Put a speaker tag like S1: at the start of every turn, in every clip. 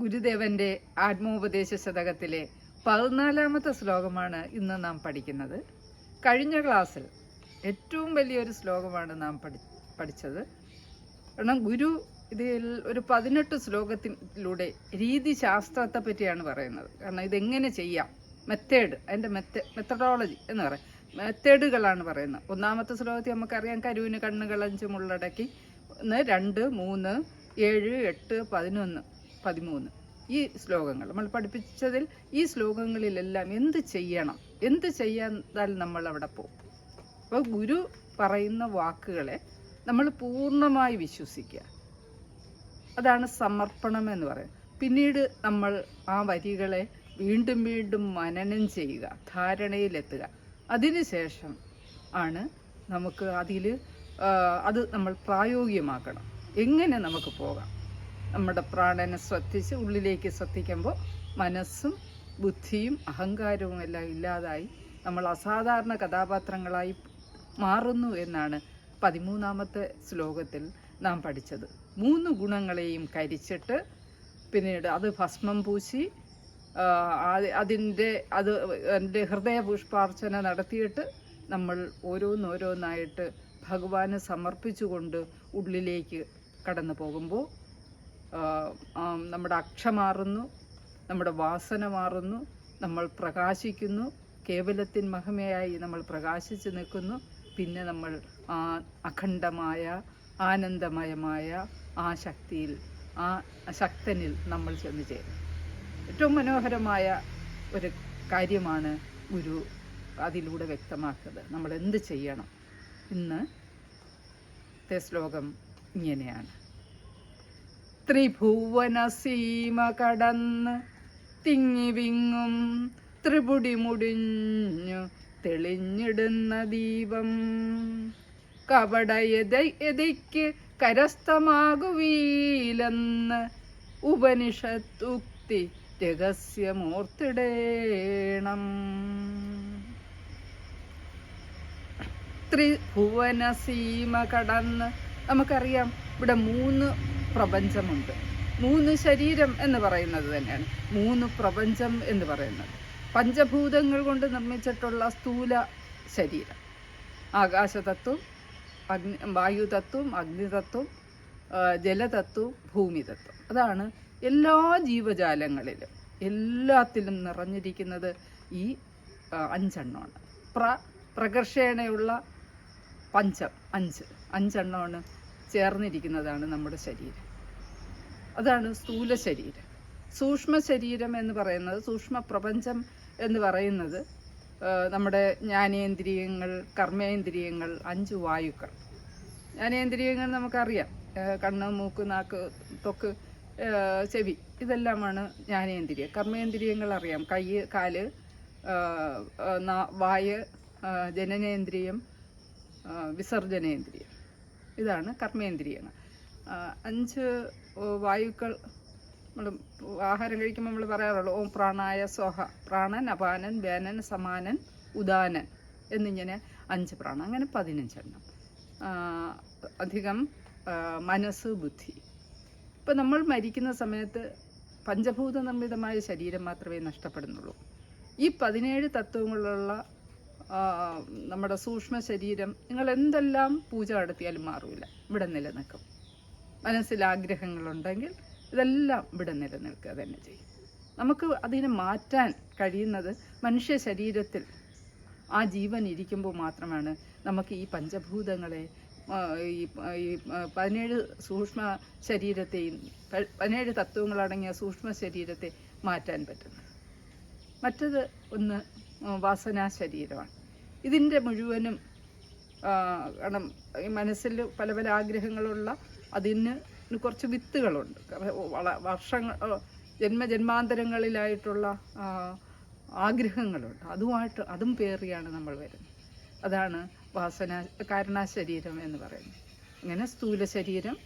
S1: ഗുരുദേവന്റെ ആത്മോപദേശ ശതകത്തിലെ പതിനാലാമത്തെ ശ്ലോകമാണ് ഇന്ന് നാം പഠിക്കുന്നത്. കഴിഞ്ഞ ക്ലാസ്സിൽ ഏറ്റവും വലിയൊരു ശ്ലോകമാണ് നാം പഠി പഠിച്ചത്. കാരണം ഗുരു ഇതിൽ ഒരു പതിനെട്ട് ശ്ലോകത്തിലൂടെ രീതിശാസ്ത്രത്തെ പറ്റിയാണ് പറയുന്നത്. കാരണം ഇതെങ്ങനെ ചെയ്യാം? മെത്തേഡ് അതിന്റെ മെത്ത മെത്തഡോളജി എന്ന് പറയും. മെത്തേഡുകളാണ് പറയുന്നത്. ഒന്നാമത്തെ ശ്ലോകത്തിൽ നമുക്കറിയാം കരുവിന് കണ്ണുകളഞ്ചും ഉള്ളടക്കി. ഒന്ന് രണ്ട് മൂന്ന് ഏഴ് എട്ട് പതിനൊന്ന്. പതിമൂന്ന്. ഈ ശ്ലോകങ്ങൾ നമ്മൾ പഠിപ്പിച്ചതിൽ ഈ ശ്ലോകങ്ങളിലെല്ലാം എന്ത് ചെയ്യണം? എന്ത് ചെയ്യാൻ നമ്മൾ അവിടെ പോകും? അപ്പോൾ ഗുരു പറയുന്ന വാക്കുകളെ നമ്മൾ പൂർണമായി വിശ്വസിക്കുക. അതാണ് സമർപ്പണം എന്ന് പറയുന്നത്. പിന്നീട് നമ്മൾ ആ വരികളെ വീണ്ടും വീണ്ടും മനനം ചെയ്യുക ധാരണയിലെത്തുക. അതിനുശേഷം ആണ് നമുക്ക് അതിൽ അത് നമ്മൾ പ്രായോഗികമാക്കണം. എങ്ങനെ നമുക്ക് പോകാം? നമ്മുടെ പ്രാണനെ ശ്രദ്ധിച്ച് ഉള്ളിലേക്ക് ശ്രദ്ധിക്കുമ്പോൾ മനസ്സും ബുദ്ധിയും അഹങ്കാരവും എല്ലാം ഇല്ലാതായി നമ്മൾ അസാധാരണ കഥാപാത്രങ്ങളായി മാറുന്നു എന്നാണ് പതിമൂന്നാമത്തെ ശ്ലോകത്തിൽ നാം പഠിച്ചത്. മൂന്ന് ഗുണങ്ങളെയും കരിച്ചിട്ട് പിന്നീട് അത് ഭസ്മം പൂശി അതിന്റെ അത് എന്റെ ഹൃദയ പുഷ്പാർച്ചന നടത്തിയിട്ട് നമ്മൾ ഓരോന്നോരോന്നായിട്ട് ഭഗവാന് സമർപ്പിച്ചുകൊണ്ട് ഉള്ളിലേക്ക് കടന്നു പോകുമ്പോൾ നമ്മുടെ അക്ഷ മാറുന്നു നമ്മുടെ വാസന മാറുന്നു നമ്മൾ പ്രകാശിക്കുന്നു കേവലത്തിൻ മഹിമയായി നമ്മൾ പ്രകാശിച്ച് നിൽക്കുന്നു പിന്നെ നമ്മൾ ആ അഖണ്ഡമായ ആനന്ദമയമായ ആ ശക്തിയിൽ ആ ശക്തനിൽ നമ്മൾ ചെന്ന് ചേരും. ഏറ്റവും മനോഹരമായ ഒരു കാര്യമാണ് ഗുരു അതിലൂടെ വ്യക്തമാക്കുന്നത്. നമ്മൾ എന്ത് ചെയ്യണം? ഇന്ന് ശ്ലോകം ഇങ്ങനെയാണ്. ത്രിഭുവന സീമ കടന്ന് തിങ്ങിവിങ്ങും ത്രിപുടി മുടിഞ്ഞു തെളിഞ്ഞിടുന്ന ദീപം. കവടയതയ്ക്ക് കരസ്ഥമാകുവീലെന്ന് ഉപനിഷത്തുക്തി രഹസ്യമോർത്തിടേണം. ത്രിഭുവന സീമ കടന്ന് നമുക്കറിയാം ഇവിടെ മൂന്ന് പ്രപഞ്ചമുണ്ട്. മൂന്ന് ശരീരം എന്ന് പറയുന്നത് തന്നെയാണ്. മൂന്ന് പ്രപഞ്ചം എന്ന് പറയുന്നത്. പഞ്ചഭൂതങ്ങൾ കൊണ്ട് നിർമ്മിച്ചിട്ടുള്ള സ്ഥൂല ശരീരം. ആകാശതത്വം അഗ്നി വായുതത്വം അഗ്നിതത്വം ജലതത്വം ഭൂമിതത്വം. അതാണ് എല്ലാ ജീവജാലങ്ങളിലും എല്ലാത്തിലും നിറഞ്ഞിരിക്കുന്നത് ഈ അഞ്ചെണ്ണമാണ്. പ്ര പ്രകർഷേണയുള്ള പഞ്ചം അഞ്ച്. അഞ്ചെണ്ണമാണ് ചേർന്നിരിക്കുന്നതാണ് നമ്മുടെ ശരീരം. അതാണ് സ്ഥൂല ശരീരം. സൂക്ഷ്മ ശരീരം എന്ന് പറയുന്നത് സൂക്ഷ്മ പ്രപഞ്ചം എന്ന് പറയുന്നത് നമ്മുടെ ജ്ഞാനേന്ദ്രിയങ്ങൾ കർമ്മേന്ദ്രിയങ്ങൾ അഞ്ച് വായുക്കൾ. ജ്ഞാനേന്ദ്രിയങ്ങൾ നമുക്കറിയാം. കണ്ണ് മൂക്ക് നാക്ക് തൊക്ക് ചെവി ഇതെല്ലാമാണ് ജ്ഞാനേന്ദ്രിയം. കർമ്മേന്ദ്രിയങ്ങൾ അറിയാം. കൈ കാൽ വായ് ജനനേന്ദ്രിയം വിസർജനേന്ദ്രിയം. ഇതാണ് കർമ്മേന്ദ്രിയങ്ങൾ. അഞ്ച് വായുക്കൾ നമ്മൾ ആഹാരം കഴിക്കുമ്പോൾ നമ്മൾ പറയാറുള്ളൂ ഓം പ്രാണായ സ്വഹ പ്രാണൻ അപാനൻ വേനൻ സമാനൻ ഉദാനൻ എന്നിങ്ങനെ അഞ്ച് പ്രാണ അങ്ങനെ പതിനഞ്ചെണ്ണം. അധികം മനസ്സ് ബുദ്ധി. ഇപ്പം നമ്മൾ മരിക്കുന്ന സമയത്ത് പഞ്ചഭൂത നിർമ്മിതമായ ശരീരം മാത്രമേ നഷ്ടപ്പെടുന്നുള്ളൂ. ഈ പതിനേഴ് തത്വങ്ങളുള്ള നമ്മുടെ സൂക്ഷ്മ ശരീരം നിങ്ങൾ എന്തെല്ലാം പൂജ നടത്തിയാലും മാറൂല. ഇവിടെ നിലനിൽക്കും. മനസ്സിൽ ആഗ്രഹങ്ങളുണ്ടെങ്കിൽ ഇതെല്ലാം ഇവിടെ നിലനിൽക്കുക തന്നെ ചെയ്യും. നമുക്ക് അതിനെ മാറ്റാൻ കഴിയുന്നത് മനുഷ്യ ശരീരത്തിൽ ആ ജീവൻ ഇരിക്കുമ്പോൾ മാത്രമാണ് നമുക്ക് ഈ പഞ്ചഭൂതങ്ങളെ ഈ പതിനേഴ് സൂക്ഷ്മ ശരീരത്തെയും പതിനേഴ് തത്വങ്ങളടങ്ങിയ സൂക്ഷ്മ ശരീരത്തെ മാറ്റാൻ പറ്റുന്നത് മറ്റത് ഒന്ന് വാസനാ ശരീരമാണ്. ഇതിന്റെ മുഴുവനും കാരണം ഈ മനസ്സിൽ പല പല ആഗ്രഹങ്ങളുള്ള അതിന് കുറച്ച് വിത്തുകളുണ്ട്. വർഷങ്ങൾ ജന്മജന്മാന്തരങ്ങളിലായിട്ടുള്ള ആഗ്രഹങ്ങളുണ്ട്. അതുമായിട്ട് അതും പേറിയാണ് നമ്മൾ വരുന്നത്. അതാണ് വാസന കാരണശരീരം എന്ന് പറയുന്നത്. അങ്ങനെ സ്ഥൂല ശരീരം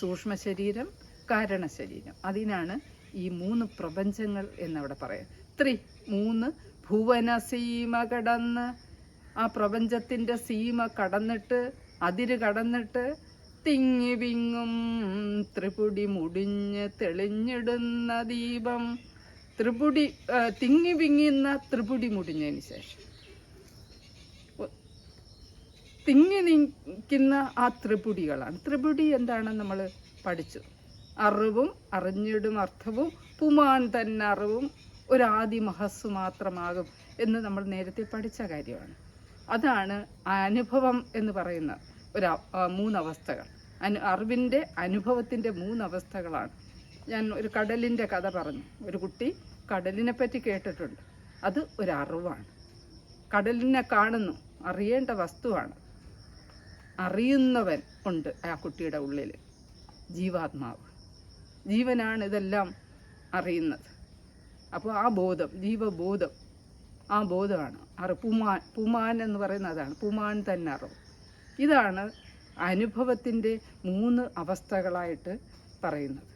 S1: സൂക്ഷ്മ ശരീരം കാരണ ശരീരം അതിനാണ് ഈ മൂന്ന് പ്രപഞ്ചങ്ങൾ എന്നവിടെ പറയാം ത്രി മൂന്ന് ഭുവനസീമ കടന്ന് ആ പ്രപഞ്ചത്തിന്റെ സീമ കടന്നിട്ട് അതിര് കടന്നിട്ട് തിങ്ങി വിങ്ങും ത്രിപുടി മുടിഞ്ഞ് തെളിഞ്ഞിടുന്ന ദീപം. ത്രിപുടി തിങ്ങി വിങ്ങുന്ന ത്രിപുടി മുടിഞ്ഞതിന് ശേഷം. തിങ്ങി നിൽക്കുന്ന ആ ത്രിപുടികളാണ്. ത്രിപുടി എന്താണ് നമ്മൾ പഠിച്ചു. അറിവും അറിഞ്ഞിടും അർത്ഥവും പുമാൻ തന്നെ അറിവും. ഒരാദി മഹസ് മാത്രമാകും എന്ന് നമ്മൾ നേരത്തെ പഠിച്ച കാര്യമാണ്. അതാണ് അനുഭവം എന്ന് പറയുന്ന ഒരു മൂന്നവസ്ഥകൾ. അനു അറിവിന്റെ അനുഭവത്തിന്റെ മൂന്നവസ്ഥകളാണ്. ഞാൻ ഒരു കടലിന്റെ കഥ പറഞ്ഞു. ഒരു കുട്ടി കടലിനെ പറ്റി കേട്ടിട്ടുണ്ട്. അത് ഒരു അറിവാണ് കടലിനെ കാണുന്നു. അറിയേണ്ട വസ്തുവാണ്. അറിയുന്നവൻ ഉണ്ട് ആ കുട്ടിയുടെ ഉള്ളിൽ ജീവാത്മാവ്. ജീവനാണ് ഇതെല്ലാം അറിയുന്നത്. അപ്പോൾ ആ ബോധം ജീവബോധം ആ ബോധമാണ്. അറു പുമാൻ പുമാൻ എന്ന് പറയുന്ന അതാണ്. പുമാൻ തന്നെ അറിവ് ഇതാണ് അനുഭവത്തിന്റെ മൂന്ന് അവസ്ഥകളായിട്ട് പറയുന്നത്.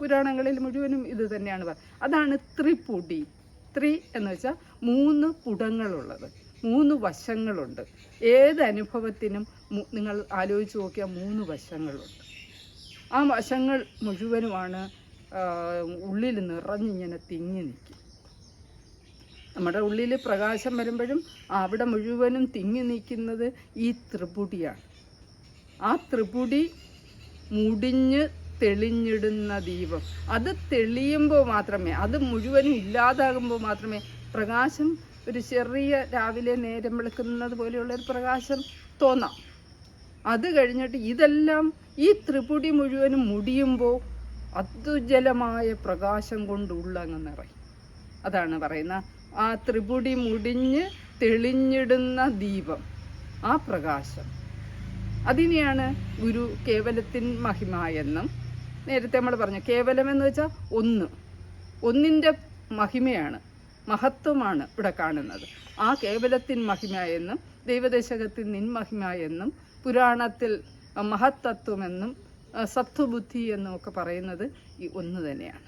S1: പുരാണങ്ങളിൽ മുഴുവനും ഇത് തന്നെയാണ് പറയുന്നത് അതാണ് ത്രിപുടി. ത്രി എന്ന് വെച്ചാൽ മൂന്ന് പുടങ്ങളുള്ളത്. മൂന്ന് വശങ്ങളുണ്ട്. ഏത് അനുഭവത്തിനും നിങ്ങൾ ആലോചിച്ച് നോക്കിയാൽ മൂന്ന് വശങ്ങളുണ്ട്. ആ വശങ്ങൾ മുഴുവനുമാണ് ഉള്ളിൽ നിറഞ്ഞിങ്ങനെ തിങ്ങി നിൽക്കും. നമ്മുടെ ഉള്ളിൽ പ്രകാശം വരുമ്പോഴും അവിടെ മുഴുവനും തിങ്ങി നിൽക്കുന്നത് ഈ ത്രിപുടിയാണ്. ആ ത്രിപുടി മുടിഞ്ഞ് തെളിഞ്ഞിടുന്ന ദീപം. അത് തെളിയുമ്പോൾ മാത്രമേ അത് മുഴുവനും ഇല്ലാതാകുമ്പോൾ മാത്രമേ പ്രകാശം ഒരു ചെറിയ രാവിലെ നേരം വെളുക്കുന്നത് പോലെയുള്ള ഒരു പ്രകാശം തോന്നാം. അത് കഴിഞ്ഞിട്ട് ഇതെല്ലാം ഈ ത്രിപുടി മുഴുവനും മുടിയുമ്പോൾ അതുജലമായ പ്രകാശം കൊണ്ട് അങ്ങ് നിറയും. അതാണ് പറയുന്ന ആ ത്രിപുടി മുടിഞ്ഞ് തെളിഞ്ഞിടുന്ന ദീപം ആ പ്രകാശം. അതിനെയാണ് ഗുരു കേവലത്തിൻ മഹിമ എന്നും നേരത്തെ നമ്മൾ പറഞ്ഞു. കേവലം എന്ന് വെച്ചാൽ ഒന്ന്. ഒന്നിന്റെ മഹിമയാണ് മഹത്വമാണ് ഇവിടെ കാണുന്നത്. ആ കേവലത്തിൻ മഹിമ എന്നും നിൻ മഹിമ എന്നും പുരാണത്തിൽ മഹത്തത്വമെന്നും സത്വബുദ്ധി എന്നും ഒക്കെ പറയുന്നത് ഈ ഒന്ന് തന്നെയാണ്.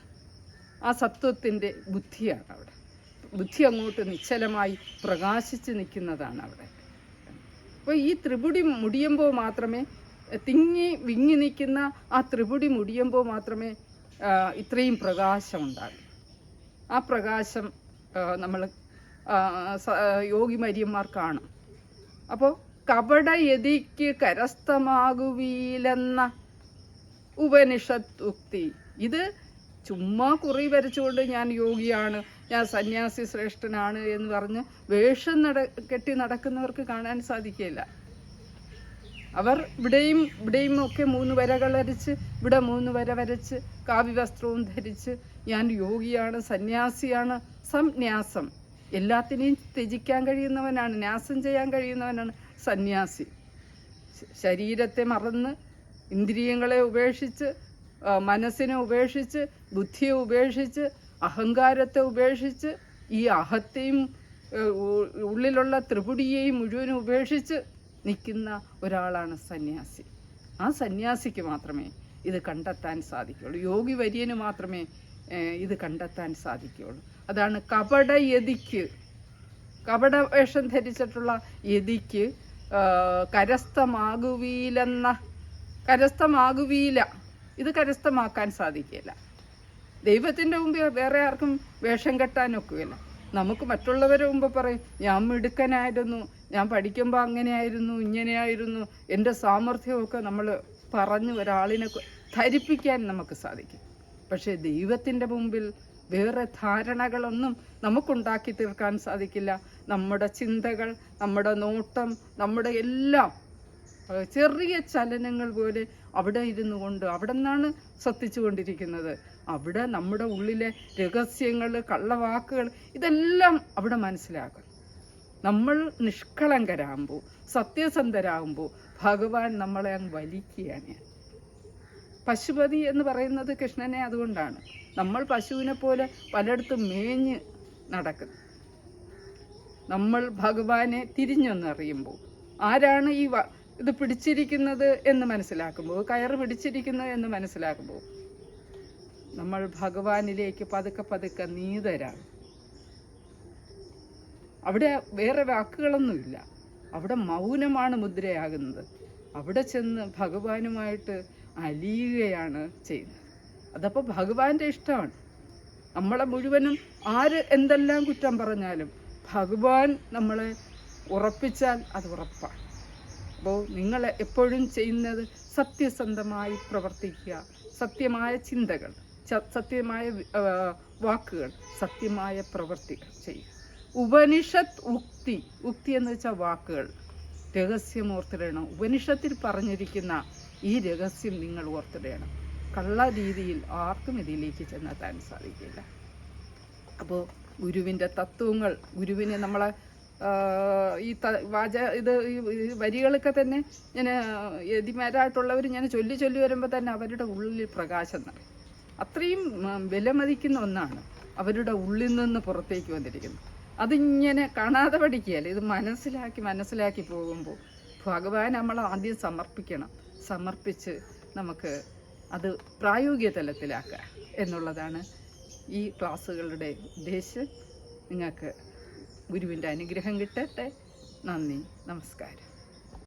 S1: ആ സത്വത്തിന്റെ ബുദ്ധിയാണ് അവിടെ. ബുദ്ധി അങ്ങോട്ട് നിശ്ചലമായി പ്രകാശിച്ച് നിൽക്കുന്നതാണ് അവിടെ. അപ്പോൾ ഈ ത്രിപുടി മുടിയുമ്പോൾ മാത്രമേ തിങ്ങി വിങ്ങി നിൽക്കുന്ന ആ ത്രിപുടി മുടിയുമ്പോൾ മാത്രമേ ഇത്രയും പ്രകാശം ഉണ്ടാകും. ആ പ്രകാശം നമ്മൾ യോഗിമര്യന്മാർ കാണും. അപ്പോൾ കപടയതിക്ക് കരസ്ഥമാകുവീലെന്ന ഉപനിഷത്ത് ഉക്തി ഇത് ചുമ്മാ കുറി വരച്ചുകൊണ്ട് ഞാൻ യോഗിയാണ്. ഞാൻ സന്യാസി ശ്രേഷ്ഠനാണ് എന്ന് പറഞ്ഞ് വേഷം നട കെട്ടി നടക്കുന്നവർക്ക് കാണാൻ സാധിക്കില്ല അവർ ഇവിടെയും ഇവിടെയും ഒക്കെ മൂന്ന് വരകൾ വരച്ച് ഇവിടെ മൂന്ന് വര വരച്ച് കാവ്യവസ്ത്രവും ധരിച്ച് ഞാൻ യോഗിയാണ് സന്യാസിയാണ് സംന്യാസം. എല്ലാത്തിനെയും ത്യജിക്കാൻ കഴിയുന്നവനാണ് ന്യാസം ചെയ്യാൻ കഴിയുന്നവനാണ് സന്യാസി. ശരീരത്തെ മറന്ന് ഇന്ദ്രിയങ്ങളെ ഉപേക്ഷിച്ച് മനസ്സിനെ ഉപേക്ഷിച്ച് ബുദ്ധിയെ ഉപേക്ഷിച്ച് അഹങ്കാരത്തെ ഉപേക്ഷിച്ച് ഈ അഹത്തെയും ഉള്ളിലുള്ള ത്രിപുടിയെയും മുഴുവനും ഉപേക്ഷിച്ച് നിൽക്കുന്ന ഒരാളാണ് സന്യാസി. ആ സന്യാസിക്ക് മാത്രമേ ഇത് കണ്ടെത്താൻ സാധിക്കുകയുള്ളൂ. യോഗി വര്യന് മാത്രമേ ഇത് കണ്ടെത്താൻ സാധിക്കുകയുള്ളൂ. അതാണ് കപടയതിക്ക് കപട വേഷം ധരിച്ചിട്ടുള്ള യതിക്ക് കരസ്ഥമാകുവീലെന്ന കരസ്ഥമാകുവീല. ഇത് കരസ്ഥമാക്കാൻ സാധിക്കില്ല ദൈവത്തിന്റെ മുമ്പ് വേറെ ആർക്കും വേഷം കെട്ടാനൊക്കുകയില്ല നമുക്ക് മറ്റുള്ളവരെ മുമ്പ് പറയും ഞാൻ മിടുക്കനായിരുന്നു ഞാൻ പഠിക്കുമ്പോൾ അങ്ങനെയായിരുന്നു ഇങ്ങനെയായിരുന്നു. എന്റെ സാമർഥ്യമൊക്കെ നമ്മൾ പറഞ്ഞ് ഒരാളിനെ ധരിപ്പിക്കാൻ നമുക്ക് സാധിക്കും. പക്ഷേ ദൈവത്തിന്റെ മുമ്പിൽ വേറെ ധാരണകളൊന്നും നമുക്കുണ്ടാക്കി തീർക്കാൻ സാധിക്കില്ല. നമ്മുടെ ചിന്തകൾ നമ്മുടെ നോട്ടം നമ്മുടെ എല്ലാം ചെറിയ ചലനങ്ങൾ പോലെ അവിടെ ഇരുന്നു കൊണ്ട് അവിടെ നിന്നാണ് ശ്രദ്ധിച്ചു കൊണ്ടിരിക്കുന്നത്. അവിടെ നമ്മുടെ ഉള്ളിലെ രഹസ്യങ്ങൾ കള്ളവാക്കുകൾ ഇതെല്ലാം അവിടെ മനസ്സിലാക്കും. നമ്മൾ നിഷ്കളങ്കരാകുമ്പോൾ സത്യസന്ധരാകുമ്പോൾ ഭഗവാൻ നമ്മളെ അങ്ങ് വലിക്കുകയാണ്. പശുപതി എന്ന് പറയുന്നത് കൃഷ്ണനെ അതുകൊണ്ടാണ്. നമ്മൾ പശുവിനെ പോലെ പലയിടത്തും മേഞ്ഞ് നടക്കുന്നു. നമ്മൾ ഭഗവാനെ തിരിഞ്ഞൊന്നറിയുമ്പോൾ ആരാണ് ഈ ഇത് പിടിച്ചിരിക്കുന്നത് എന്ന് മനസ്സിലാക്കുമ്പോൾ കയർ പിടിച്ചിരിക്കുന്നത് എന്ന് മനസ്സിലാക്കുമ്പോൾ നമ്മൾ ഭഗവാനിലേക്ക് പതുക്കെ പതുക്കെ നീതരാണ്. അവിടെ വേറെ വാക്കുകളൊന്നുമില്ല. അവിടെ മൗനമാണ് മുദ്രയാകുന്നത്. അവിടെ ചെന്ന് ഭഗവാനുമായിട്ട് അലിയുകയാണ് ചെയ്യുന്നത്. അതപ്പോൾ ഭഗവാന്റെ ഇഷ്ടമാണ്. നമ്മളെ മുഴുവനും ആര് എന്തെല്ലാം കുറ്റം പറഞ്ഞാലും ഭഗവാൻ നമ്മളെ ഉറപ്പിച്ചാൽ അത് ഉറപ്പാണ്. അപ്പോൾ നിങ്ങൾ എപ്പോഴും ചെയ്യുന്നത് സത്യസന്ധമായി പ്രവർത്തിക്കുക. സത്യമായ ചിന്തകൾ സത്യമായ വാക്കുകൾ സത്യമായ പ്രവർത്തികൾ ചെയ്യുക. ഉപനിഷത്ത് ഉക്തി ഉക്തി എന്ന് വെച്ചാൽ വാക്കുകൾ. രഹസ്യം ഓർത്തിടണം ഉപനിഷത്തിൽ പറഞ്ഞിരിക്കുന്ന ഈ രഹസ്യം നിങ്ങൾ ഓർത്തിടണം. കള്ള രീതിയിൽ ആർക്കും ഇതിലേക്ക് ചെന്നെത്താൻ സാധിക്കില്ല. അപ്പോൾ ഗുരുവിന്റെ തത്വങ്ങൾ ഗുരുവിനെ നമ്മളെ ഈ വാച ഇത് ഈ വരികളൊക്കെ തന്നെ ഞാൻ യതിമാരായിട്ടുള്ളവർ ഞാൻ ചൊല്ലി ചൊല്ലി വരുമ്പോൾ തന്നെ അവരുടെ ഉള്ളിൽ പ്രകാശം നിറയും അത്രയും വിലമതിക്കുന്ന ഒന്നാണ് അവരുടെ ഉള്ളിൽ നിന്ന് പുറത്തേക്ക് വന്നിരിക്കുന്നത്. അതിങ്ങനെ കാണാതെ പഠിക്കുകയല്ല? ഇത് മനസ്സിലാക്കി മനസ്സിലാക്കി പോകുമ്പോൾ ഭഗവാൻ നമ്മൾ ആദ്യം സമർപ്പിക്കണം. സമർപ്പിച്ച് നമുക്ക് അത് പ്രായോഗിക തലത്തിലാക്കുക എന്നുള്ളതാണ് ഈ ക്ലാസ്സുകളുടെ ഉദ്ദേശം. നിങ്ങൾക്ക് ഗുരുവിന്റെ അനുഗ്രഹം കിട്ടട്ടെ. നന്ദി. നമസ്കാരം.